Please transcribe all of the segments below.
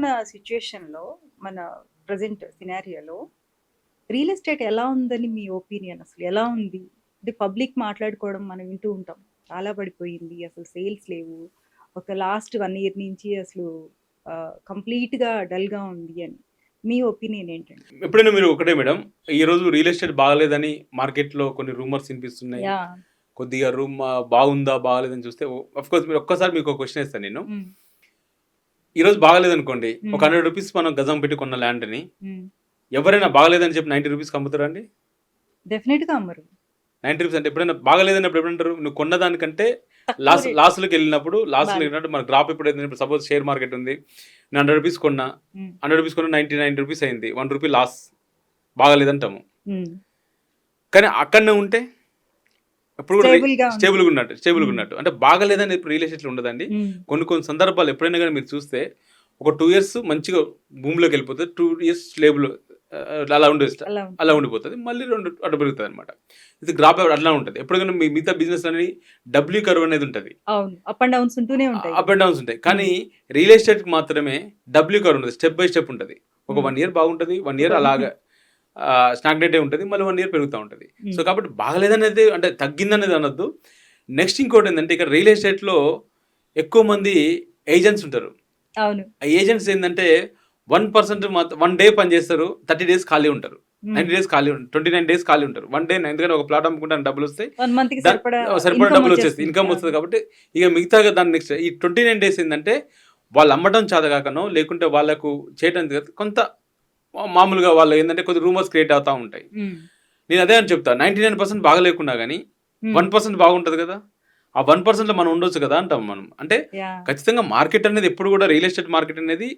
ఇప్పుడున్న సిచ్యుయేషన్లో మన present సినారియోలో real estate ఎలా ఉందని మీ ఒపీనియన్ అసలు ఎలా ఉంది? అంటే పబ్లిక్ మాట్లాడుకోవడం మనం వింటూ ఉంటాం. చాలా పడిపోయింది అసలు సేల్స్ లేవు. ఒక లాస్ట్ వన్ ఇయర్ నుంచి అసలు కంప్లీట్గా డల్గా ఉంది అని. మీ ఒపీనియన్ ఏంటండి? ఎప్పుడైనా మీరు ఒకటే మేడం ఈ రోజు రియల్ ఎస్టేట్ బాగలేదని మార్కెట్లో కొన్ని రూమర్స్ వినిపిస్తున్నాయి. కొద్దిగా రూమ్ బాగుందా బాగలేదని చూస్తే అఫ్ కోర్స్ మీరు ఒక్కసారి మీకు క్వశ్చన్ ఇస్తాను నేను. ఈ రోజు బాగలేదు అనుకోండి Hmm. ఒక హండ్రెడ్ రూపీస్ మనం గజం పెట్టి కొన్న ల్యాండ్ని. ఎవరైనా బాగలేదని చెప్పి నైన్టీ రూపీస్ అమ్ముతారా అండి డెఫినెట్గా అమ్మరు నైన్టీ రూపీస్ అంటే ఎప్పుడైనా బాగలేదన్నప్పుడు ఎప్పుడంటారు నువ్వు కొన్నదానికంటే తక్కువ లాస్. లాస్లోకి వెళ్ళినప్పుడు లాస్లో బాగా. వెళ్ళినప్పుడు మన గ్రాప్ ఎప్పుడైతే సపోజ్ షేర్ మార్కెట్ ఉంది నేను హండ్రెడ్ రూపీస్ కొన్నా హండ్రెడ్ రూపీస్ కొన్నా నైన్టీ నైన్ రూపీస్ అయింది వన్ రూపీ లాస్ బాగలేదంటాము. కానీ అక్కడనే ఉంటే ఎప్పుడు కూడా. స్టేబుల్గా ఉన్నట్టు స్టేబుల్గా. ఉన్నట్టు. అంటే బాగలేదని ఇప్పుడు రియల్ ఎస్టేట్లో ఉండదండి. కొన్ని కొన్ని సందర్భాలు ఎప్పుడైనా కానీ మీరు చూస్తే ఒక టూ ఇయర్స్ మంచిగా భూమిలోకి వెళ్ళిపోతుంది టూ ఇయర్స్ స్లేబుల్ అలా ఉండేది అలా ఉండిపోతుంది. మళ్ళీ రెండు అడ్డు పెరుగుతుంది అనమాట ఇది గ్రాప్ అట్లా ఉంటుంది. ఎప్పటికైనా మీ మిగతా బిజినెస్ అనేది డబ్ల్యూ కర్వ్ అనేది ఉంటుంది. అప్ అండ్ డౌన్స్ ఉంటూనే ఉంటాయి. అప్ అండ్ డౌన్స్ ఉంటాయి. కానీ రియల్ ఎస్టేట్కి మాత్రమే డబ్ల్యూ కర్వ్ ఉంటుంది. స్టెప్ బై స్టెప్ ఉంటుంది. ఒక. వన్ ఇయర్ బాగుంటుంది. వన్ ఇయర్ అలాగా స్టాగ్నేటే ఉంటుంది మళ్ళీ వన్ ఇయర్ పెరుగుతూ ఉంటుంది. సో కాబట్టి బాగలేదనేది అంటే తగ్గిందనేది అనొద్దు. నెక్స్ట్ ఇంకోటి ఏంటంటే ఇక్కడ రియల్ ఎస్టేట్లో ఎక్కువ మంది ఏజెంట్స్ ఉంటారు. అవును. ఆ ఏజెంట్స్ ఏంటంటే వన్ పర్సెంట్ వన్ డే పని చేస్తారు థర్టీ డేస్ ఖాళీ ఉంటారు. నైన్టీ డేస్ ఖాళీ ఉంటారు ట్వంటీ నైన్ డేస్ ఖాళీ ఉంటారు. వన్ డే ఎందుకంటే ఒక ప్లాట్ అమ్ముకుంటాను డబ్బులు వస్తాయి. సరిపడా డబ్బులు వచ్చేస్తుంది. ఇన్కమ్ వస్తుంది కాబట్టి ఇక మిగతాగా దాని నెక్స్ట్ ఈ ట్వంటీ నైన్ డేస్ ఏంటంటే వాళ్ళు అమ్మటం చేతగాకనో లేకుంటే వాళ్ళకు చేయడం చేత- కొంత మామూలుగా వాళ్ళు ఏంటంటే కొద్ది రూమర్స్ క్రియేట్ అవుతూ ఉంటాయి. నేను అదే అని చెప్తా నైన్టీ నైన్ పర్సెంట్ బాగలేకున్నా కానీ. వన్ పర్సెంట్ బాగుంటుంది కదా? ఆ వన్ పర్సెంట్లో మనం ఉండొచ్చు కదా అంటాం మనం. అంటే. ఖచ్చితంగా మార్కెట్ అనేది ఎప్పుడు కూడా రియల్ ఎస్టేట్ మార్కెట్ అనేది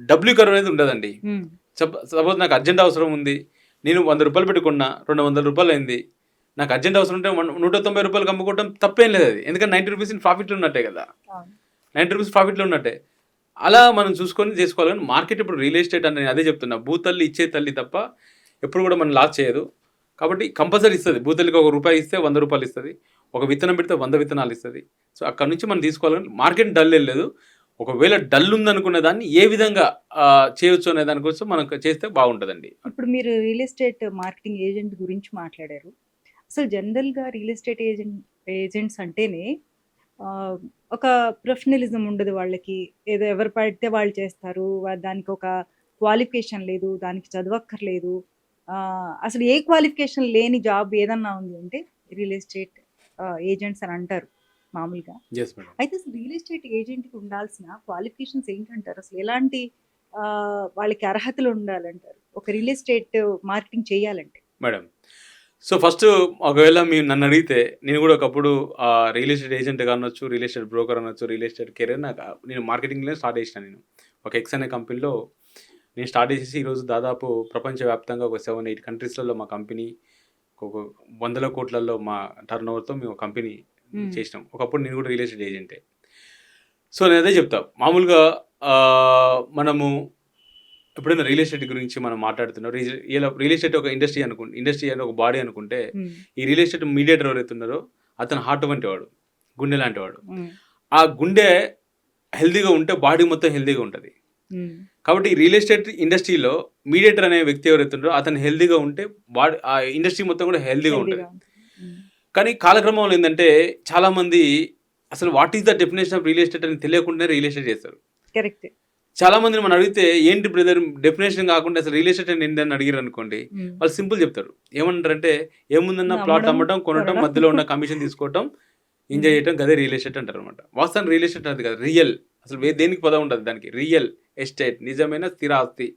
డబ్ల్యూ కర్వ్ అనేది ఉండదండి. సపోజ్ నాకు అర్జెంట్ అవసరం ఉంది నేను వంద రూపాయలు పెట్టుకున్నా రెండు వందల రూపాయలు అయింది నాకు అర్జెంట్ అవసరం ఉంటే నూట తొంభై రూపాయలు అమ్ముకోవడం తప్పేం లేదు అది ఎందుకంటే నైంటీ రూపీస్ ప్రాఫిట్లో ఉన్నట్టే కదా. నైంటీ రూపీస్ ప్రాఫిట్లో ఉన్నట్టే. అలా మనం చూసుకొని చేసుకోవాలి కానీ మార్కెట్ ఇప్పుడు రియల్ ఎస్టేట్ అని నేను అదే చెప్తున్నా. భూతల్లి ఇచ్చే తల్లి తప్ప ఎప్పుడు కూడా మనం లాస్ చేయదు. కాబట్టి కంపల్సరీ ఇస్తుంది. భూతల్లికి ఒక రూపాయి ఇస్తే వంద రూపాయలు ఇస్తుంది. ఒక విత్తనం పెడితే వంద విత్తనాలు ఇస్తుంది. సో అక్కడ నుంచి మనం తీసుకోవాలని మార్కెట్ డల్ లేదు. ఒకవేళ డల్ ఉందనుకునే దాన్ని ఏ విధంగా చేయొచ్చు అనే దానికోసం మనం చేస్తే బాగుంటుందండి. ఇప్పుడు మీరు రియల్ ఎస్టేట్ మార్కెటింగ్ ఏజెంట్ గురించి మాట్లాడారు. అసలు జనరల్గా రియల్ ఎస్టేట్ ఏజెంట్ ఏజెంట్స్ అంటేనే ఒక ప్రొఫెషనలిజం ఉండదు వాళ్ళకి. ఏదో ఎవరు పడితే వాళ్ళు చేస్తారు. దానికి ఒక క్వాలిఫికేషన్ లేదు దానికి చదవక్కర్లేదు. అసలు ఏ క్వాలిఫికేషన్ లేని జాబ్ ఏదన్నా ఉంది అంటే రియల్ ఎస్టేట్ ఏజెంట్స్ అని అంటారు మామూలుగా. అయితే అసలు రియల్ ఎస్టేట్ ఏజెంట్కి ఉండాల్సిన క్వాలిఫికేషన్స్ ఏంటంటారు? అసలు ఎలాంటి వాళ్ళకి అర్హతలు ఉండాలంటారు? ఒక రియల్ ఎస్టేట్ మార్కెటింగ్ చేయాలంటే. మేడం సో ఫస్ట్ ఒకవేళ మీరు నన్ను అడిగితే నేను కూడా ఒకప్పుడు రియల్ ఎస్టేట్ ఏజెంట్ అనొచ్చు రియల్ ఎస్టేట్ బ్రోకర్ అనొచ్చు రియల్ ఎస్టేట్ కెరీర్ నాకు నేను మార్కెటింగ్లో స్టార్ట్ చేసిన నేను. ఒక ఎక్స్ అనే కంపెనీలో నేను స్టార్ట్ చేసేసి ఈరోజు దాదాపు ప్రపంచవ్యాప్తంగా ఒక సెవెన్ ఎయిట్ కంట్రీస్లలో మా కంపెనీ ఒక వందల కోట్లలో మా టర్న్ ఓవర్తో మేము కంపెనీ Hmm. చేసినాం. ఒకప్పుడు నేను కూడా రియల్ ఎస్టేట్ ఏజెంటే సో నేను అదే చెప్తా. మామూలుగా మనము ఎప్పుడైనా రియల్ ఎస్టేట్ గురించి మనం మాట్లాడుతున్నాం. రియల్ ఎస్టేట్ ఒక ఇండస్ట్రీ అనుకుంటే ఇండస్ట్రీ అని ఒక బాడీ అనుకుంటే ఈ రియల్ ఎస్టేట్ మీడియేటర్ ఎవరైతే ఉన్నారో అతను హార్ట్ వంటి వాడు గుండె లాంటి వాడు. ఆ గుండె హెల్తీగా ఉంటే బాడీ మొత్తం హెల్తీగా ఉంటుంది. కాబట్టి ఈ రియల్ ఎస్టేట్ ఇండస్ట్రీలో మీడియేటర్ అనే వ్యక్తి ఎవరైతే ఉన్నారో అతను హెల్తీగా ఉంటే బాడీ ఆ ఇండస్ట్రీ మొత్తం కూడా హెల్తీగా ఉంటుంది. కానీ కాలక్రమంలో ఏంటంటే చాలా మంది అసలు what is the definition of real estate అని తెలియకుండానే రియల్ ఎస్టేట్ చేస్తారు. కరెక్ట్. చాలా మందిని మనం అడిగితే ఏంటి బ్రదర్ డెఫినేషన్ కాకుండా అసలు రియల్ ఎస్టేట్ అంటే ఏంటని అడిగారు అనుకోండి వాళ్ళు సింపుల్ చెప్తారు. ఏమంటారంటే ఏముందన్న ప్లాట్ అమ్మడం, అమ్మటం కొనటం. మధ్యలో ఉన్న కమిషన్ తీసుకోవటం ఎంజాయ్ చేయటం గదే రియల్ ఎస్టేట్ అంటారు అనమాట వాస్తవం రియల్ ఎస్టేట్ అది కదా రియల్ అసలు వే- దేనికి పదం ఉంటుంది దానికి. రియల్ ఎస్టేట్ నిజమైన స్థిర ఆస్తి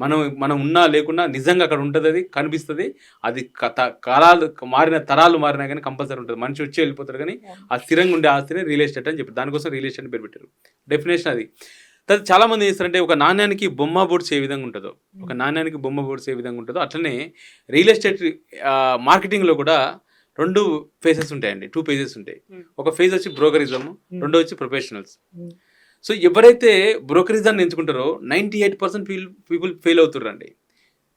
మనం మనం ఉన్నా లేకున్నా నిజంగా అక్కడ ఉంటుంది అది కనిపిస్తుంది. అది కథ కాలాలు మారిన తరాలు మారినా కానీ కంపల్సరీ ఉంటుంది. మనిషి వచ్చి వెళ్ళిపోతారు కానీ ఆ స్థిరంగా ఉండే ఆస్తిని రియల్ ఎస్టేట్ అని చెప్పి దానికోసం రియల్ ఎస్టేట్ అని పేరు పెట్టారు. డెఫినేషన్ అది. తర్వాత చాలా మంది ఏం చేస్తారంటే ఒక నాణ్యానికి బొమ్మ బోర్డ్స్ ఏ విధంగా ఉంటుందో ఒక నాణ్యానికి బొమ్మ బోర్డ్స్ ఏ విధంగా ఉంటుందో అట్లనే రియల్ ఎస్టేట్ మార్కెటింగ్లో కూడా రెండు ఫేసెస్ ఉంటాయండి టూ ఫేజెస్ ఉంటాయి. ఒక ఫేజ్ వచ్చి బ్రోకరిజం రెండో వచ్చి ప్రొఫెషనల్స్. సో ఎవరైతే బ్రోకరిజాన్ని ఎంచుకుంటారో ninety eight percent people fail అవుతారండి.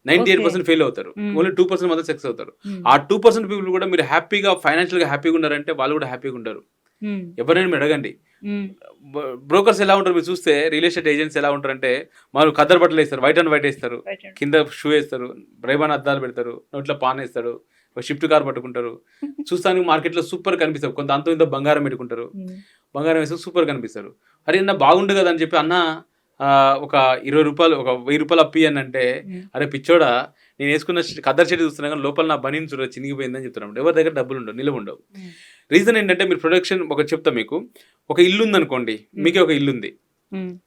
నైంటీ ఎయిట్ పర్సెంట్ ఫెయిల్ అవుతారు. ఓన్లీ టూ పర్సెంట్ మాత్రం సక్సెస్ అవుతారు. ఆ టూ పర్సెంట్ పీపుల్ కూడా మీరు హ్యాపీగా ఫైనాన్షియల్గా హ్యాపీగా ఉన్నారంటే వాళ్ళు కూడా హ్యాపీగా ఉంటారు. ఎవరైనా మీరు అడగండి. బ్రోకర్స్ ఎలా ఉంటారు మీరు చూస్తే రియల్ ఎస్టేట్ ఏజెంట్స్ ఎలా ఉంటారంటే వాళ్ళు కద్దరు బట్టలు వేస్తారు వైట్ అండ్ వైట్ వేస్తారు. కింద షూ వేస్తారు రైబాన్ అద్దాలు పెడతారు నోట్లో పాన్ వేస్తారు ఒక షిఫ్ట్ కార్ పట్టుకుంటారు. చూస్తానికి మార్కెట్లో సూపర్ కనిపిస్తారు కొంత అంత ఇంత బంగారం పెట్టుకుంటారు. బంగారం వేస్తే సూపర్ కనిపిస్తారు. అరే అన్న బాగుండు కదా అని చెప్పి అన్న ఒక ఇరవై రూపాయలు ఒక వెయ్యి రూపాయలు అప్పి అని అంటే అరే పిచ్చోడా నేను వేసుకున్న కద్దరు చెట్టు చూస్తున్నా కానీ లోపల నా బనీన్ చూడ చినిగిపోయిందని చెప్తున్నాడు ఎవరి దగ్గర డబ్బులు ఉండవు నిలవ ఉండవు. రీజన్ ఏంటంటే మీరు ప్రొడక్షన్ ఒక చెప్తా మీకు. ఒక ఇల్లు ఉందనుకోండి మీకే ఒక ఇల్లు ఉంది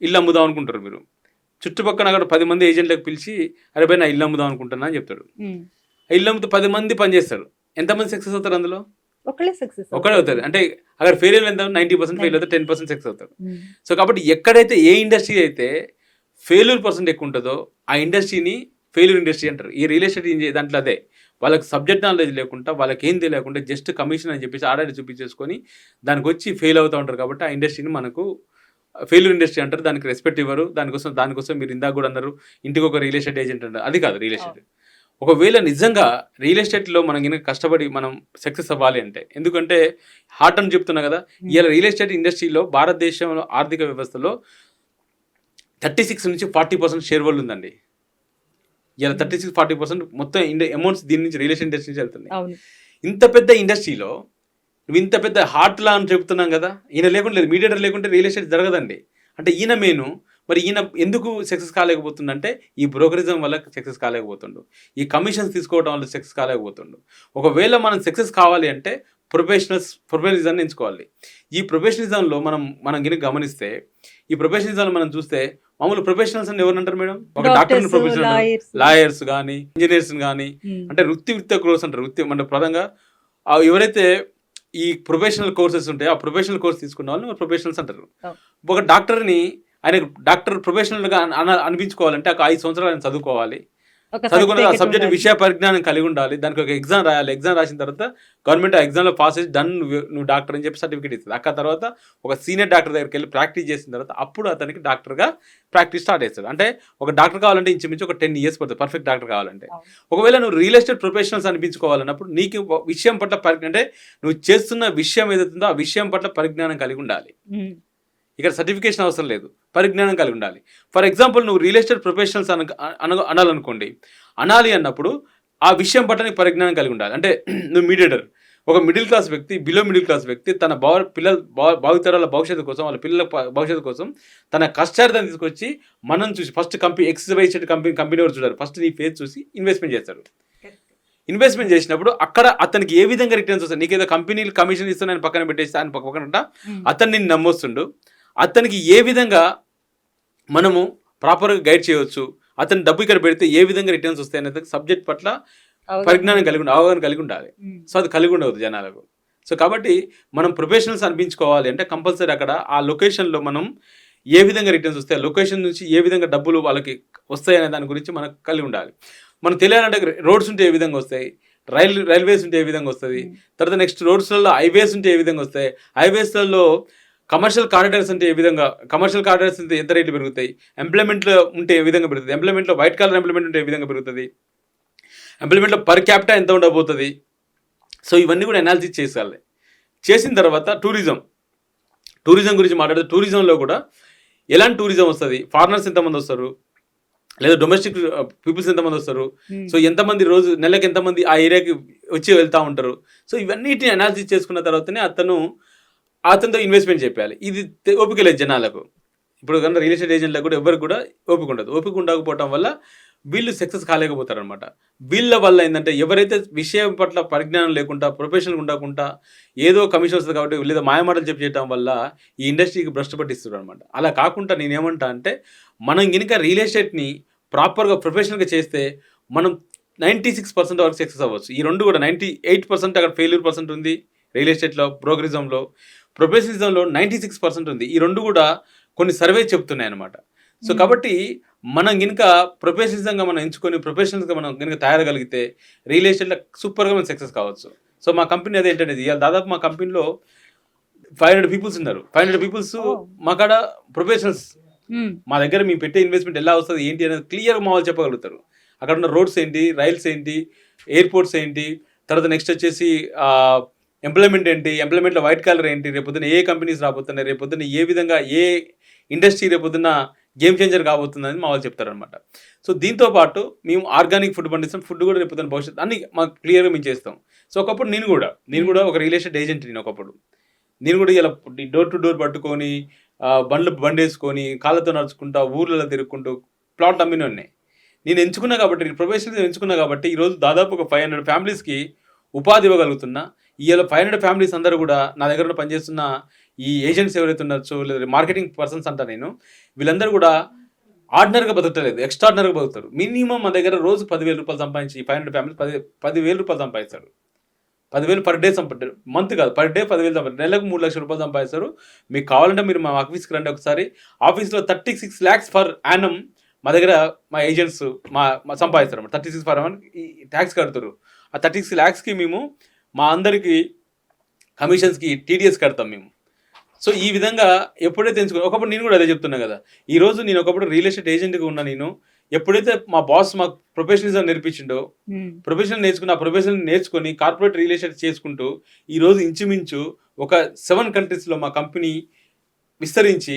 ఇల్లు అమ్ముదాం అనుకుంటారు మీరు. చుట్టుపక్కల అక్కడ పది మంది ఏజెంట్లకు పిలిచి అరే భయ్ నా ఇల్లు అమ్ముదాం అనుకుంటున్నా అని చెప్తాడు. ఇల్లు అమ్ముతూ పది మంది పనిచేస్తారు ఎంతమంది సక్సెస్ అవుతారు అందులో? ఒకళ్ళే సక్సెస్ ఒకడే అవుతారు. అంటే అక్కడ ఫెయిల్ అయిన ఎంత నైంటీ పర్సెంట్ ఫెయిల్ అవుతారు టెన్ పర్సెంట్ సక్సెస్ అవుతారు. సో కాబట్టి ఎక్కడైతే ఏ ఇండస్ట్రీ అయితే ఫెయిల్యూర్ పర్సెంట్ ఎక్కువ ఉంటుందో ఆ ఇండస్ట్రీని ఫెయిల్యూర్ ఇండస్ట్రీ అంటారు. ఈ రియల్ ఎస్టేట్ దాంట్లో అదే. వాళ్ళకి సబ్జెక్ట్ నాలెడ్జ్ లేకుండా వాళ్ళకి ఏం తెలియకుండా జస్ట్ కమిషన్ అని చెప్పేసి ఆర్డర్ చూపించేసుకొని దానికి వచ్చి ఫెయిల్ అవుతూ ఉంటారు కాబట్టి ఆ ఇండస్ట్రీని మనకు ఫెయిల్యూర్ ఇండస్ట్రీ అంటారు. దానికి రెస్పెక్ట్ ఇవ్వరు. దానికోసం దానికోసం మీరు ఇందాక కూడా అన్నారు ఇంటికి ఒక రియల్ ఎస్టేట్ ఏజెంట్ అంటారు. అది కాదు రియల్ ఎస్టేట్. ఒకవేళ నిజంగా రియల్ ఎస్టేట్లో మనం కనుక కష్టపడి మనం సక్సెస్ అవ్వాలి అంటే ఎందుకంటే హార్ట్ అని చెప్తున్నా కదా ఇలా రియల్ ఎస్టేట్ ఇండస్ట్రీలో భారతదేశంలో ఆర్థిక వ్యవస్థలో థర్టీ సిక్స్ నుంచి ఫార్టీ పర్సెంట్ షేర్ హోల్డ్ ఉందండి. ఇలా థర్టీ సిక్స్ ఫార్టీ పర్సెంట్ మొత్తం ఇండియా అమౌంట్స్ దీని నుంచి రియల్ ఎస్టేట్ ఇండస్ట్రీ నుంచి వెళ్తుంది ఇంత పెద్ద ఇండస్ట్రీలో నువ్వు ఇంత పెద్ద హార్ట్ లా అని చెప్తున్నాం కదా ఈయన లేకుండా లేదు మీడియేటర్ లేకుంటే రియల్ ఎస్టేట్ జరగదండి. అంటే ఈయన మేను మరి ఈయన ఎందుకు సక్సెస్ కాలేకపోతుందంటే ఈ బ్రోకరిజం వల్ల సక్సెస్ కాలేకపోతుండు. ఈ కమిషన్స్ తీసుకోవడం వల్ల సక్సెస్ కాలేకపోతుండు. ఒకవేళ మనం సక్సెస్ కావాలి అంటే ప్రొఫెషనల్స్ ప్రొఫెషనలిజాన్ని ఎంచుకోవాలి. ఈ ప్రొఫెషనలిజంలో మనం మనం గిన గమనిస్తే ఈ ప్రొఫెషనలిజం మనం చూస్తే మామూలు ప్రొఫెషనల్స్ అని ఎవరు అంటారు మేడం? ఒక డాక్టర్ ప్రొఫెషనల్. లాయర్స్ కానీ ఇంజనీర్స్ కానీ అంటే వృత్తి వృత్తి కోర్స్ అంటారు. వృత్తి అంటే ప్రధానంగా ఎవరైతే ఈ ప్రొఫెషనల్ కోర్సెస్ ఉంటాయో ఆ ప్రొఫెషనల్ కోర్స్ తీసుకున్న వాళ్ళని ప్రొఫెషనల్స్ అంటారు. అవును. ఒక డాక్టర్ని ఆయన డాక్టర్ ప్రొఫెషనల్గా అన- అనిపించుకోవాలంటే ఒక ఐదు సంవత్సరాలు ఆయన చదువుకోవాలి. చదువుకున్న సబ్జెక్ట్. విషయ పరిజ్ఞానం కలిగి ఉండాలి. దానికి ఒక ఎగ్జామ్ రాయాలి. ఎగ్జామ్ రాసిన తర్వాత గవర్నమెంట్ ఆ ఎగ్జామ్లో పాస్ చేసి డన్ నువ్వు డాక్టర్ అని చెప్పి సర్టిఫికేట్ ఇస్తుంది. అక్కడ తర్వాత ఒక సీనియర్ డాక్టర్ దగ్గరికి వెళ్ళి ప్రాక్టీస్ చేసిన తర్వాత అప్పుడు అతనికి డాక్టర్గా ప్రాక్టీస్ స్టార్ట్ చేస్తాడు. అంటే ఒక డాక్టర్ కావాలంటే ఇంచుమించు ఒక టెన్ ఇయర్స్ పడుతుంది. పర్ఫెక్ట్ డాక్టర్ కావాలంటే. ఒకవేళ నువ్వు రియల్ ఎస్టేట్ ప్రొఫెషనల్స్ అనిపించుకోవాలన్నప్పుడు నీకు విషయం పట్ల పరి అంటే నువ్వు చేస్తున్న విషయం ఏదైతుందో ఆ విషయం పట్ల పరిజ్ఞానం కలిగి ఉండాలి. ఇక్కడ సర్టిఫికేషన్ అవసరం లేదు. పరిజ్ఞానం కలిగి ఉండాలి. ఫర్ ఎగ్జాంపుల్ నువ్వు రియల్ ఎస్టేట్ ప్రొఫెషనల్స్ అన అన అనాలనుకోండి. అనాలి అన్నప్పుడు ఆ విషయం పట్ల పరిజ్ఞానం కలిగి ఉండాలి. అంటే నువ్వు మీడియేటర్ ఒక మిడిల్ క్లాస్ వ్యక్తి బిలో మిడిల్ క్లాస్ వ్యక్తి తన భావ పిల్లల భావ- భావితరాల భవిష్యత్తు కోసం వాళ్ళ పిల్లల భవిష్యత్తు కోసం తన కష్టార్థాన్ని తీసుకొచ్చి మనం చూసి first company X Y set company company వారు చూడారు? ఫస్ట్ నీ ఫేస్ చూసి ఇన్వెస్ట్మెంట్ చేస్తారు ఇన్వెస్ట్మెంట్ చేసినప్పుడు అక్కడ అతనికి ఏ విధంగా రిటర్న్స్ వస్తాయి? నీకేదో కంపెనీలు కమిషన్ ఇస్తున్నాను పక్కన పెట్టేసి ఆయన పక్క- పక్కన ఉమ్, అతన్ని నిన్ను నమ్మొస్తుండు. అతనికి ఏ విధంగా మనము ప్రాపర్గా గైడ్ చేయవచ్చు అతని డబ్బు ఇక్కడ పెడితే ఏ విధంగా రిటర్న్స్ వస్తాయి అనేది సబ్జెక్ట్ పట్ల. పరిజ్ఞానం కలిగి ఉండాలి అవగాహన కలిగి ఉండాలి. సో అది కలిగి ఉండవద్దు జనాలకు. సో కాబట్టి మనం ప్రొఫెషనల్స్ అనిపించుకోవాలి అంటే కంపల్సరీ అక్కడ ఆ లొకేషన్లో మనం ఏ విధంగా రిటర్న్స్ వస్తాయి లొకేషన్ నుంచి ఏ విధంగా డబ్బులు వాళ్ళకి వస్తాయి అనే దాని గురించి మనకు కలిగి ఉండాలి. మనం తెలియాలంటే రోడ్స్ ఉంటే ఏ విధంగా వస్తాయి రైల్ రైల్వేస్ ఉంటే ఏ విధంగా వస్తుంది తర్వాత నెక్స్ట్ రోడ్స్లలో హైవేస్ ఉంటే ఏ విధంగా వస్తాయి హైవేస్లలో కమర్షియల్ కారిడార్స్ అంటే ఏ విధంగా కమర్షియల్ కారిడార్స్ ఉంటే ఎంత రేట్లు పెరుగుతాయి? ఎంప్లాయ్మెంట్లో ఉంటే ఏ విధంగా పెరుగుతుంది? ఎంప్లాయ్మెంట్లో వైట్ కలర్ ఎంప్లాయ్మెంట్ ఉంటే ఏ విధంగా పెరుగుతుంది? ఎంప్లాయ్మెంట్లో పర్ క్యాపిటా ఎంత ఉండబోతుంది? సో ఇవన్నీ కూడా అనాలిసిస్ చేసాలి. చేసిన తర్వాత టూరిజం. టూరిజం గురించి మాట్లాడితే టూరిజంలో కూడా ఎలాంటి టూరిజం వస్తుంది? ఫారినర్స్ ఎంతమంది వస్తారు? లేదా డొమెస్టిక్ పీపుల్స్ ఎంతమంది వస్తారు? ఉమ్, సో ఎంతమంది రోజు నెలకు ఎంతమంది ఆ ఏరియాకి వచ్చి వెళ్తూ ఉంటారు? సో ఇవన్నిటిని అనాలిసిస్ చేసుకున్న తర్వాతనే అతను అతనితో ఇన్వెస్ట్మెంట్ చెప్పాలి. ఇది ఓపిక లేదు జనాలకు. ఇప్పుడు కన్నా రియల్ ఎస్టేట్ ఏజెంట్లకు కూడా ఎవరికి కూడా ఓపిక ఉండదు. ఓపిక ఉండకపోవటం వల్ల వీళ్ళు సక్సెస్ కాలేకపోతారు అనమాట వీళ్ళ వల్ల ఏంటంటే ఎవరైతే విషయం పట్ల పరిజ్ఞానం లేకుండా ప్రొఫెషనల్ ఉండకుండా ఏదో కమిషన్ వస్తుంది కాబట్టి లేదా మాయమాటలు చెప్పి చేయడం వల్ల ఈ ఇండస్ట్రీకి భ్రష్టు పట్టిస్తున్నారు అనమాట అలా కాకుండా నేనేమంటా అంటే మనం కనుక రియల్ ఎస్టేట్ని ప్రాపర్గా ప్రొఫెషనల్గా చేస్తే మనం నైంటీ సిక్స్ పర్సెంట్ వరకు సక్సెస్ అవ్వచ్చు. ఈ రెండు కూడా నైంటీ ఎయిట్ పర్సెంట్ అక్కడ ఫెయిల్యూర్ పర్సెంట్ ఉంది. రియల్ ఎస్టేట్లో బ్రోకరిజంలో ప్రొఫెషనలిజంలో నైంటీ సిక్స్ పర్సెంట్ ఉంది. ఈ రెండు కూడా కొన్ని సర్వే చెప్తున్నాయి అనమాట సో. కాబట్టి మనం కనుక ప్రొఫెషనలిజంగా మనం ఎంచుకొని ప్రొఫెషనల్స్గా మనం కనుక తయారగలిగితే రియల్ ఎస్టేట్లో సూపర్గా మనం సక్సెస్ కావచ్చు. సో మా కంపెనీ అదే ఏంటనేది ఇవాళ దాదాపు మా కంపెనీలో ఫైవ్ హండ్రెడ్ పీపుల్స్ ఉన్నారు. Five hundred peoples. మా కాడ ప్రొఫెషనల్స్ మా దగ్గర మేము పెట్టే ఇన్వెస్ట్మెంట్ ఎలా వస్తుంది ఏంటి అనేది క్లియర్గా మా వాళ్ళు చెప్పగలుగుతారు. అక్కడ ఉన్న రోడ్స్ ఏంటి రైల్స్ ఏంటి ఎయిర్పోర్ట్స్ ఏంటి తర్వాత నెక్స్ట్ వచ్చేసి ఎంప్లాయ్మెంట్ ఏంటి? ఎంప్లాయ్మెంట్లో వైట్ కలర్ ఏంటి? రేపొద్దున ఏ కంపెనీస్ రాబోతున్నాయి? రేపొద్దున ఏ విధంగా ఏ ఇండస్ట్రీ రేపొద్దున గేమ్ చేంజర్ కాబోతుందని మా వాళ్ళు చెప్తారనమాట సో దీంతో పాటు మేము ఆర్గానిక్ ఫుడ్ పండిస్తాం. ఫుడ్ కూడా రేపొద్దున భవిష్యత్తు అన్ని మాకు క్లియర్గా మేము చేస్తాం. సో ఒకప్పుడు నేను కూడా నేను కూడా ఒక రియల్ ఎస్టేట్ ఏజెంట్ నేను ఒకప్పుడు. నేను కూడా ఇలా డోర్ టు డోర్ పట్టుకొని బండ్లు బండి వేసుకొని కాళ్ళతో నడుచుకుంటా ఊర్లలో తిరుగుకుంటూ ప్లాట్ అమ్మిన నేను ఎంచుకున్నా కాబట్టి ప్రొఫెషనల్ ఎంచుకున్నా కాబట్టి ఈరోజు దాదాపు ఒక ఫైవ్ హండ్రెడ్ ఫ్యామిలీస్కి ఉపాధి ఇవ్వగలుగుతున్నా. ఇవాళ ఫైవ్ హండ్రెడ్ ఫ్యామిలీస్ అందరూ కూడా నా దగ్గర పనిచేస్తున్న ఈ ఏజెంట్స్ ఎవరైతే ఉన్నారో లేదా మార్కెటింగ్ పర్సన్స్ అంటా నేను వీళ్ళందరూ కూడా ఆర్డినరీగా బతకలేదు ఎక్స్ట్రాడినరీగా బతుకుతారు. మినిమం మా దగ్గర రోజు పదివేల రూపాయలు సంపాదించి ఫైవ్ హండ్రెడ్ ఫ్యామిలీస్ పది పదివేల రూపాయలు సంపాదిస్తారు. పదివేలు పర్ డే సంపాడు మంత్ కాదు పర్ డే పదివేలు సంపాడు నెలకు మూడు లక్షల రూపాయలు సంపాదిస్తారు. మీకు కావాలంటే మీరు మా ఆఫీస్కి రండి ఒకసారి. ఆఫీస్లో thirty six lakhs per annum మా దగ్గర మా ఏజెంట్స్ మా సంపాదిస్తారు thirty six per annum tax కడతారు. ఆ థర్టీ సిక్స్ ల్యాక్స్కి మేము మా అందరికి కమిషన్స్కి టీడీఎస్ కడతాం మేము. సో ఈ విధంగా ఎప్పుడైతే ఎంచుకో ఒకప్పుడు నేను కూడా అదే చెప్తున్నా కదా ఈ రోజు నేను ఒకప్పుడు రియల్ ఎస్టేట్ ఏజెంట్గా ఉన్నా నేను ఎప్పుడైతే మా బాస్ మాకు ప్రొఫెషనలిజం నేర్పించిండో ప్రొఫెషనల్ నేర్చుకుని ఆ ప్రొఫెషనల్ నేర్చుకొని కార్పొరేట్ రియల్ ఎస్టేట్ చేసుకుంటూ ఈరోజు ఇంచుమించు ఒక సెవెన్ కంట్రీస్లో మా కంపెనీ విస్తరించి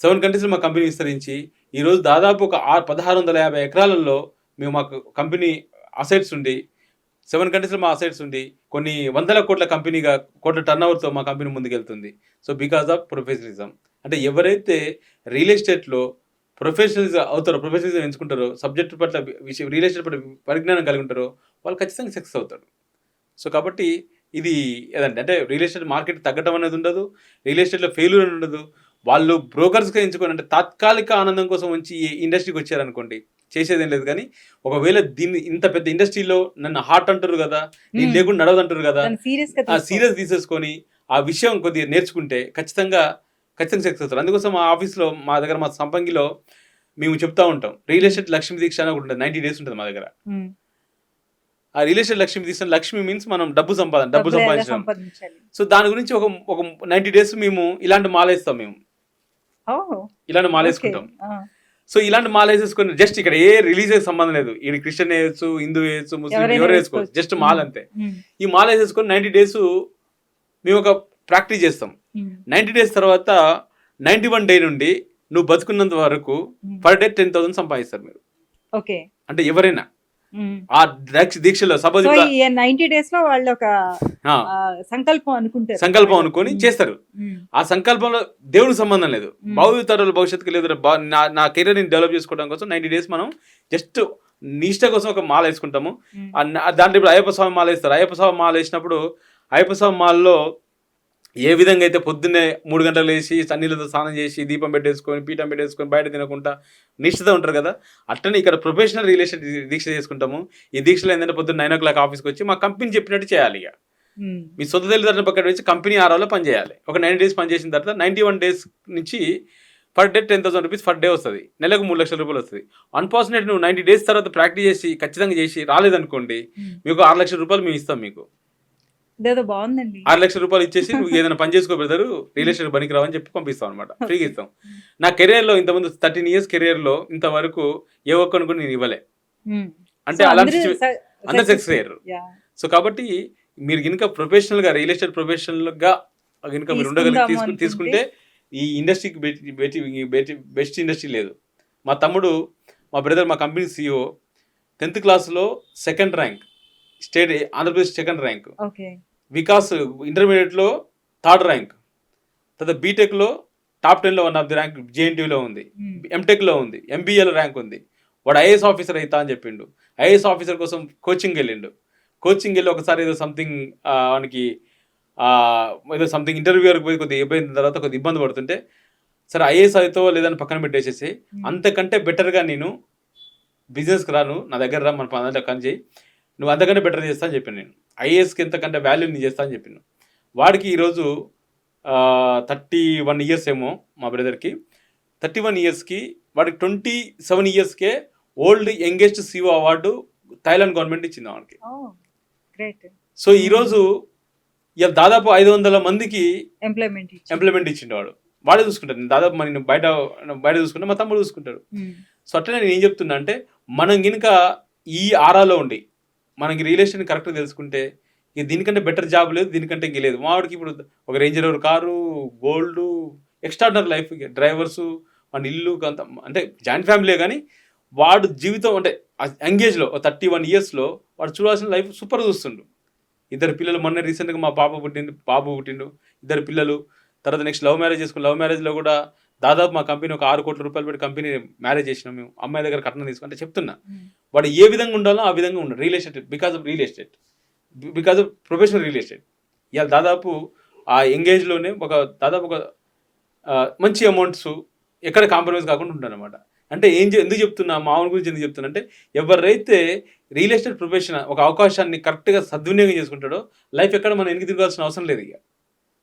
సెవెన్ కంట్రీస్లో మా కంపెనీ విస్తరించి ఈరోజు దాదాపు ఒక ఆరు పదహారు వందల యాభై ఎకరాలలో మేము మాకు కంపెనీ అసెట్స్ ఉండి సెవెన్ కంట్రీస్లో మా అసెట్స్ ఉంది. కొన్ని వందల కోట్ల కంపెనీగా కోట్ల టర్న్ ఓవర్తో మా కంపెనీ ముందుకెళ్తుంది. సో బికాస్ ఆఫ్ ప్రొఫెషనలిజం అంటే ఎవరైతే రియల్ ఎస్టేట్లో ప్రొఫెషనలిజం అవుతారో ప్రొఫెషనలిజం ఎంచుకుంటారో సబ్జెక్ట్ పట్ల విషయం రియల్ ఎస్టేట్ పట్ల పరిజ్ఞానం కలిగి ఉంటారో వాళ్ళు ఖచ్చితంగా సక్సెస్ అవుతారు. సో కాబట్టి ఇది ఏదంటే అంటే రియల్ ఎస్టేట్ మార్కెట్ తగ్గడం అనేది ఉండదు. రియల్ ఎస్టేట్లో ఫెయిల్యూర్ అని ఉండదు. వాళ్ళు బ్రోకర్స్గా ఎంచుకొని అంటే తాత్కాలిక ఆనందం కోసం వచ్చి ఈ ఇండస్ట్రీకి వచ్చారనుకోండి చేసేదేం లేదు కానీ ఒకవేళ దీన్ని ఇంత పెద్ద ఇండస్ట్రీలో నన్ను హార్ట్ అంటారు కదా నేను. లేకుండా నడవదు అంటారు కదా సీరియస్ ఆ. సీరియస్ తీసేసుకొని ఆ విషయం కొద్దిగా నేర్చుకుంటే ఖచ్చితంగా ఖచ్చితంగా సక్సెస్ అవుతారు. అందుకోసం మా ఆఫీస్లో మా దగ్గర మా సంపంగిలో మేము చెప్తా ఉంటాం. రియల్ ఎస్టేట్ లక్ష్మీ దీక్ష అని ఒకటి ఉంటుంది నైంటీ డేస్ ఉంటుంది మా దగ్గర. ఆ రియల్ ఎస్టేట్ లక్ష్మీ దీక్ష లక్ష్మి మీన్స్ మనం డబ్బు సంపాదన డబ్బు సంపాదించడం. సో దాని గురించి ఒక ఒక నైంటీ డేస్ మేము ఇలాంటి మాల వేస్తాం మేము ఇలాంటి మాల ఓకే. వేసుకుంటాం ఆ, సో ఇలాంటి మాల వేసేసుకొని జస్ట్ ఇక్కడ ఏ రిలీజ్ సంబంధం లేదు. ఇది క్రిస్టియన్ వేయచ్చు హిందూ వేయచ్చు ముస్లిం ఎవరు వేసుకోవచ్చు. జస్ట్ మాల అంతే. ఉమ్, ఈ మాల వేసేసుకొని నైంటీ డేస్ మేము ఒక ప్రాక్టీస్ చేస్తాం. ఉమ్, నైంటీ డేస్ తర్వాత నైంటీ వన్ డే నుండి నువ్వు బతుకున్నంత వరకు. పర్ డే టెన్ థౌసండ్ సంపాదిస్తారు మీరు. ఓకే అంటే ఎవరైనా. ఆ దీక్ష దీక్షలో సపోజ్ నైన్టీ డేస్లో వాళ్ళు ఒక సంకల్పం అనుకుంటారు. సంకల్పం అనుకొని చేస్తారు. ఆ సంకల్పంలో దేవుడికి సంబంధం లేదు. భావితరాల భవిష్యత్తుకి లేదు. నా నా కెరీర్ని డెవలప్ చేసుకోవడం కోసం నైంటీ డేస్ మనం జస్ట్ నిష్ట కోసం ఒక మాల వేసుకుంటాము. న- దాంట్లో ఇప్పుడు అయ్యప్ప స్వామి మాల వేస్తారు. అయ్యప్ప స్వామి మాల వేసినప్పుడు అయ్యప్ప స్వామి మాలలో ఏ విధంగా అయితే పొద్దున్నే మూడు గంటలు లేచి సన్నీళ్ళతో స్నానం చేసి దీపం పెట్టేసుకొని పీఠం పెట్టేసుకొని బయట తినకుండా నిష్ఠతో ఉంటారు కదా అట్లనే ఇక్కడ ప్రొఫెషనల్ రిలేషన్ దీక్ష చేసుకుంటాము. ఈ దీక్షలో ఏంటంటే పొద్దున్న నైన్ ఓ క్లాక్ ఆఫీస్కి వచ్చి మా కంపెనీ చెప్పినట్టు చేయాలి ఇక. మీ సొంత తల్లిదండ్రుల పక్కన వచ్చి కంపెనీ ఆరాలో పనిచేయాలి ఒక నైన్ డేస్ పని చేసిన తర్వాత నైంటీ వన్ డేస్ నుంచి per day ten thousand rupees per day వస్తుంది. నెలకు మూడు లక్షల రూపాయలు వస్తుంది. అన్ఫార్చునేట్ నువ్వు నైంటీ డేస్ తర్వాత ప్రాక్టీస్ చేసి ఖచ్చితంగా చేసి రాలేదనుకోండి. మీకు ఆరు లక్షల రూపాయలు మేము ఇస్తాం మీకు. ఇదేదో బాగుందండి. ఆరు లక్షల రూపాయలు ఇచ్చేసి నువ్వు ఏదైనా పని చేసుకో బ్రదరు రియల్ ఎస్టేట్ పనికి రావని చెప్పి పంపిస్తాం అనమాట ఫ్రీగా ఇస్తాం. నా కెరియర్లో ఇంతకుముందు థర్టీన్ ఇయర్స్ కెరియర్లో ఇంతవరకు ఏ ఒక్కరిని కూడా నేను ఇవ్వలే. అంటే అలాంటి అందరూ success- సక్సెస్ అయ్యారు. సో కాబట్టి మీరు కనుక ప్రొఫెషనల్గా రియల్ ఎస్టేట్ ప్రొఫెషనల్గా కనుక మీరు ఉండగలిగి తీసుకుంటే ఈ ఇండస్ట్రీకి బెస్ట్ ఇండస్ట్రీ లేదు. మా తమ్ముడు మా బ్రదర్ మా కంపెనీ సీఈఓ టెన్త్ క్లాస్లో second rank state Andhra Pradesh second rank. Vikas ఇంటర్మీడియట్లో థర్డ్ ర్యాంక్. తర్వాత బీటెక్లో టాప్ టెన్లో వన్ ఆఫ్ ది ర్యాంక్ జేఎన్టీయూలో ఉంది. ఎంటెక్లో ఉంది. ఎంబీఏలో ర్యాంక్ ఉంది. వాడు ఐఏఎస్ ఆఫీసర్ అవుతా అని చెప్పిండు. ఐఏఎస్ ఆఫీసర్ కోసం కోచింగ్ వెళ్ళిండు. కోచింగ్ వెళ్ళి ఒకసారి ఏదో సంథింగ్ వానికి ఏదో సంథింగ్ ఇంటర్వ్యూకి పోయి కొద్దిగా ఇబ్బంది తర్వాత కొద్దిగా ఇబ్బంది పడుతుంటే సరే ఐఏఎస్ అవుతో లేదని పక్కన పెట్టేసేసి ఉమ్, అంతకంటే బెటర్గా నేను బిజినెస్కి రాను. నా దగ్గర రా మన పని పని చేయి. నువ్వు అంతకంటే బెటర్ చేస్తా అని చెప్పాను నేను. ఐఏఎస్కి ఎంతకంటే వాల్యూ నేను చేస్తా అని చెప్పాను వాడికి ఈరోజు థర్టీ వన్ ఇయర్స్ ఏమో మా బ్రదర్కి. థర్టీ వన్ ఇయర్స్కి వాడికి twenty seven ఇయర్స్కే old youngest CEO award Thailand government ఇచ్చింది వాడికి సో ఈరోజు ఇవాళ దాదాపు ఐదు వందల మందికి ఎంప్లాయ్మెంట్ ఎంప్లాయ్మెంట్ ఇచ్చిండు వాడు. వాడే చూసుకుంటాడు. నేను దాదాపు నేను బయట బయట చూసుకుంటా మా తమ్ముడు చూసుకుంటాడు. సో అట్లనే నేను ఏం చెప్తున్నా అంటే మనం గినుక ఈ ఆరాలో ఉండి మనకి రియల్ ఎస్టేట్ కరెక్ట్గా తెలుసుకుంటే ఇక దీనికంటే బెటర్ జాబ్ లేదు దీనికంటే ఇంక లేదు. మావాడికి ఇప్పుడు ఒక Range Rover car gold extraordinary life drivers వాడి ఇల్లు అంత అంటే జాయింట్ ఫ్యామిలీ కానీ వాడు జీవితం అంటే యంగేజ్లో థర్టీ వన్ ఇయర్స్లో వాడు చూడాల్సిన లైఫ్ సూపర్ చూస్తుండు. ఇద్దరు పిల్లలు మొన్న రీసెంట్గా మా పాప పుట్టిండు బాబు పుట్టిండు. ఇద్దరు పిల్లలు తర్వాత నెక్స్ట్ లవ్ మ్యారేజ్ చేసుకుని లవ్ మ్యారేజ్లో కూడా దాదాపు మా కంపెనీ ఒక ఆరు కోట్ల రూపాయలు పెట్టి కంపెనీ మ్యారేజ్ చేసినాం మేము. అమ్మాయి దగ్గర కట్నం తీసుకుంటే చెప్తున్నా. వాడు ఏ విధంగా ఉండాలో ఆ విధంగా ఉండాలి real estate because of real estate. Because of professional real estate. ఇవాళ దాదాపు ఆ ఎంగేజ్లోనే ఒక దాదాపు ఒక మంచి అమౌంట్స్ ఎక్కడ కాంప్రమైజ్ కాకుండా ఉంటారనమాట అంటే ఏం ఎందుకు చెప్తున్నా మామూలు గురించి ఎందుకు చెప్తున్నా అంటే ఎవరైతే రియల్ ఎస్టేట్ ప్రొఫెషన్ ఒక అవకాశాన్ని కరెక్ట్గా సద్వినియోగం చేసుకుంటాడో లైఫ్ ఎక్కడ మనం ఎనికి తిరగాల్సిన అవసరం లేదు ఇక.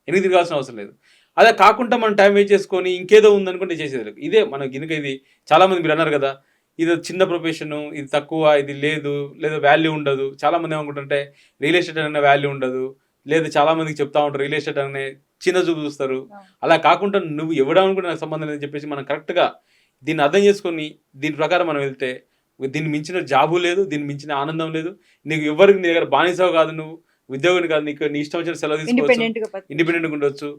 ఎనికి తిరగాల్సిన అవసరం లేదు. అదే కాకుండా మనం టైం వేస్ట్ చేసుకొని ఇంకేదో ఉందనుకుంటే చేసేది ఇదే మనకి గినుక ఇది చాలామంది మీరు అన్నారు కదా ఇది చిన్న ప్రొఫెషన్ ఇది తక్కువ ఇది లేదు లేదా వాల్యూ ఉండదు. చాలామంది ఏమనుకుంటుంటే రియల్ ఎస్టేట్ అనే వాల్యూ ఉండదు లేదు చాలామందికి చెప్తా ఉంటారు రియల్ ఎస్టేట్ అనే చిన్న చూపు చూస్తారు. అలా కాకుండా నువ్వు ఎవడనుకుంటే నాకు సంబంధం లేదని చెప్పేసి మనం కరెక్ట్గా దీన్ని అర్థం చేసుకొని దీని ప్రకారం మనం వెళ్తే దీన్ని మించిన జాబు లేదు దీన్ని మించిన ఆనందం లేదు. నీకు ఎవరికి నీ దగ్గర బానిసవు కాదు నువ్వు ఉద్యోగిని కాదు నీకు నీ ఇష్టం వచ్చిన సెలవు తీసుకోవచ్చు. ఇండిపెండెంట్గా బతకచ్చు. ఇండిపెండెంట్గా ఉండొచ్చు.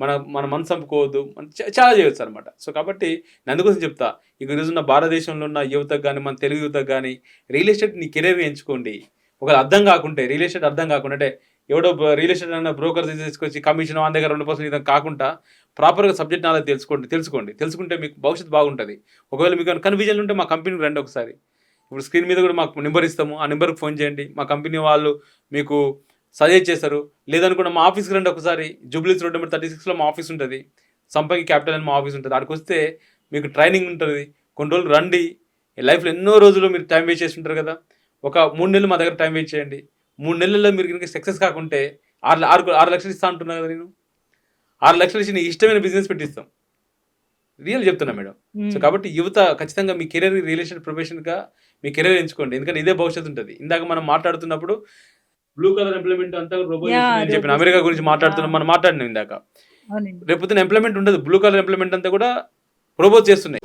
మన మన మనసు చంపుకోవద్దు. మన చ- చాలా చేయొచ్చు అనమాట సో కాబట్టి నేను అందుకోసం చెప్తా ఇక రోజున్న ఉన్న భారతదేశంలో ఉన్న యువతకు కానీ మన తెలుగు యువతకు కానీ రియల్ ఎస్టేట్ నీ కెరీర్ ఎంచుకోండి. ఒక అర్థం కాకుంటే రియల్ ఎస్టేట్ అర్థం కాకుండా అంటే ఎవడో రియల్ ఎస్టేట్ అన్న బ్రోకర్ తీసుకొచ్చి కమిషన్ వాళ్ళ దగ్గర రెండు పర్సెంట్ ఇదని కాకుండా ప్రాపర్గా సబ్జెక్ట్ నాలెడ్జ్ తెలుసుకోండి తెలుసుకోండి. తెలుసుకుంటే మీకు భవిష్యత్తు బాగుంటుంది. ఒకవేళ మీకు కన్ఫ్యూజన్ ఉంటే మా కంపెనీకి రండి ఒకసారి. ఇప్పుడు స్క్రీన్ మీద కూడా మాకు నెంబర్ ఇస్తాము. ఆ నెంబర్కి ఫోన్ చేయండి. మా కంపెనీ వాళ్ళు మీకు సజెస్ట్ చేస్తారు లేదనుకున్న మా ఆఫీస్కి రండి ఒకసారి. జూబ్లీస్ రోడ్ నెంబర్ థర్టీ సిక్స్లో మా ఆఫీస్ ఉంటుంది. సంపంగి క్యాపిటల్ అని మా ఆఫీస్ ఉంటుంది. అక్కడికి వస్తే మీకు ట్రైనింగ్ ఉంటుంది. కొన్ని రోజులు రండి. లైఫ్లో ఎన్నో రోజులు మీరు టైం వేస్ట్ చేస్తుంటారు కదా. ఒక మూడు నెలలు మా దగ్గర టైం వేస్ట్ చేయండి. మూడు నెలల్లో మీరు కనుక సక్సెస్ కాకుంటే ఆరు ఆరు ఆరు లక్షలు ఇస్తా అంటున్నా కదా నేను. ఆరు లక్షలు ఇచ్చి నీ ఇష్టమైన బిజినెస్ పెట్టిస్తాం. రియల్ చెప్తున్నా మేడం. సో కాబట్టి యువత ఖచ్చితంగా మీ కెరీర్ రిలేషన్ ప్రొఫెషన్గా మీ కెరీర్ ఎంచుకోండి. ఎందుకంటే ఇదే భవిష్యత్తు ఉంటుంది. ఇందాక మనం మాట్లాడుతున్నప్పుడు బ్లూ కలర్ ఎంప్లాయ్మెంట్ అంతా రోబో Yeah, చెప్పిన. అమెరికా గురించి మాట్లాడుతున్నాం. మనం మాట్లాడినాం ఇందాక రేపు ఎంప్లాయ్మెంట్ ఉండదు బ్లూ కలర్ ఎంప్లాయ్మెంట్ అంతా కూడా రోబోట్ చేస్తున్నాయి